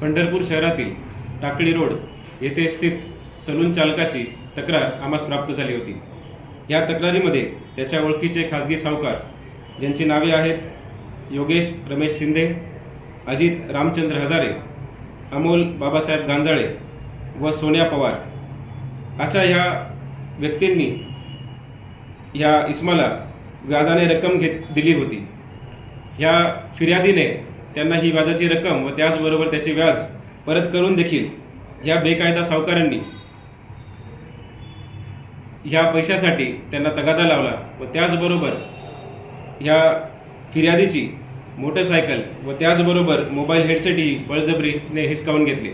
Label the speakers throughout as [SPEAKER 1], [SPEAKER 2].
[SPEAKER 1] पंढरपूर शहरातील टाकळी रोड येथे स्थित सलून चालकाची तक्रार आम्हास प्राप्त झाली होती. या तक्रारीमध्ये त्याच्या ओळखीचे खाजगी सावकार ज्यांची नावे आहेत योगेश रमेश शिंदे अजित रामचंद्र हजारे अमोल बाबासाहेब गांजाळे व सोन्या पवार अशा ह्या व्यक्तींनी ह्या इस्माला व्याजाने रक्कम घेत दिली होती. ह्या फिर्यादीने त्यांना ही व्याजाची रक्कम व त्याचबरोबर त्याचे व्याज परत करून देखील ह्या बेकायदा सावकारांनी ह्या पैशासाठी त्यांना तगादा लावला व त्याचबरोबर ह्या फिर्यादीची मोटरसायकल व त्याचबरोबर मोबाईल हेडसेटही बळजबरीने हिसकावून घेतले.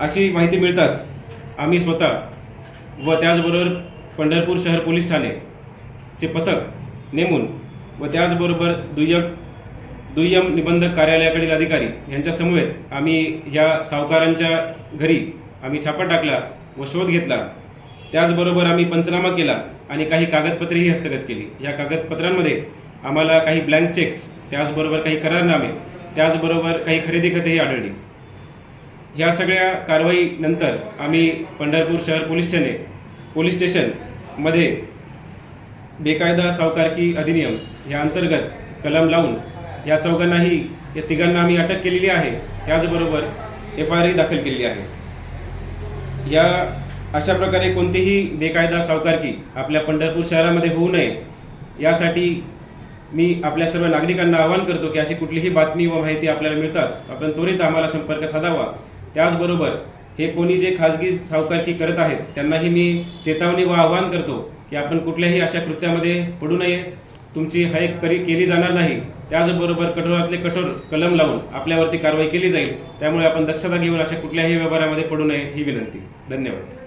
[SPEAKER 1] अशी माहिती मिळताच आम्ही स्वतः व त्याचबरोबर पंढरपूर शहर पोलीस ठाणे चे पथक नेमून व त्याचबरोबर दुय्यक दुय्यम निबंधक कार्यालयाकडील अधिकारी यांच्या समवेत आम्ही या सावकारांच्या घरी आम्ही छापा टाकला व शोध घेतला. त्याचबरोबर आम्ही पंचनामा केला आणि काही कागदपत्रेही हस्तगत केली. या कागदपत्रांमध्ये आम्हाला काही ब्लँक चेक्स त्याचबरोबर काही करारनामे त्याचबरोबर काही खरेदी खतेही आढळली. ह्या सगळ्या कारवाईनंतर आम्ही पंढरपूर शहर पोलीस ठाणे पोलीस स्टेशनमध्ये बेकायदा सावकारकी अधिनियम या अंतर्गत कलम लावून या चौघांनाही या तिघांना आम्ही अटक केलेली आहे. त्याचबरोबर एफ आय आरही दाखल केलेली आहे. या अशा प्रकारे कोणतीही बेकायदा सावकारकी आपल्या पंढरपूर शहरामध्ये होऊ नये यासाठी मी आपल्या सर्व नागरिकांना आवाहन करतो की अशी कुठलीही बातमी व माहिती आपल्याला मिळताच आपण त्वरित आम्हाला संपर्क साधावा. त्याचबरोबर हे कोणी जे खाजगी सावकारकी करत आहेत त्यांनाही मी चेतावणी व आवाहन करतो की आपण कुठल्याही अशा कृत्यामध्ये पडू नये. तुमची हायक करी केली जाणार नाही त्याचबरोबर कठोरातले कठोर कलम लावून आपल्यावरती कारवाई केली जाईल त्यामुळे आपण दक्षता घेऊन अशा कुठल्याही व्यवहारामध्ये पडू नये ही विनंती. धन्यवाद.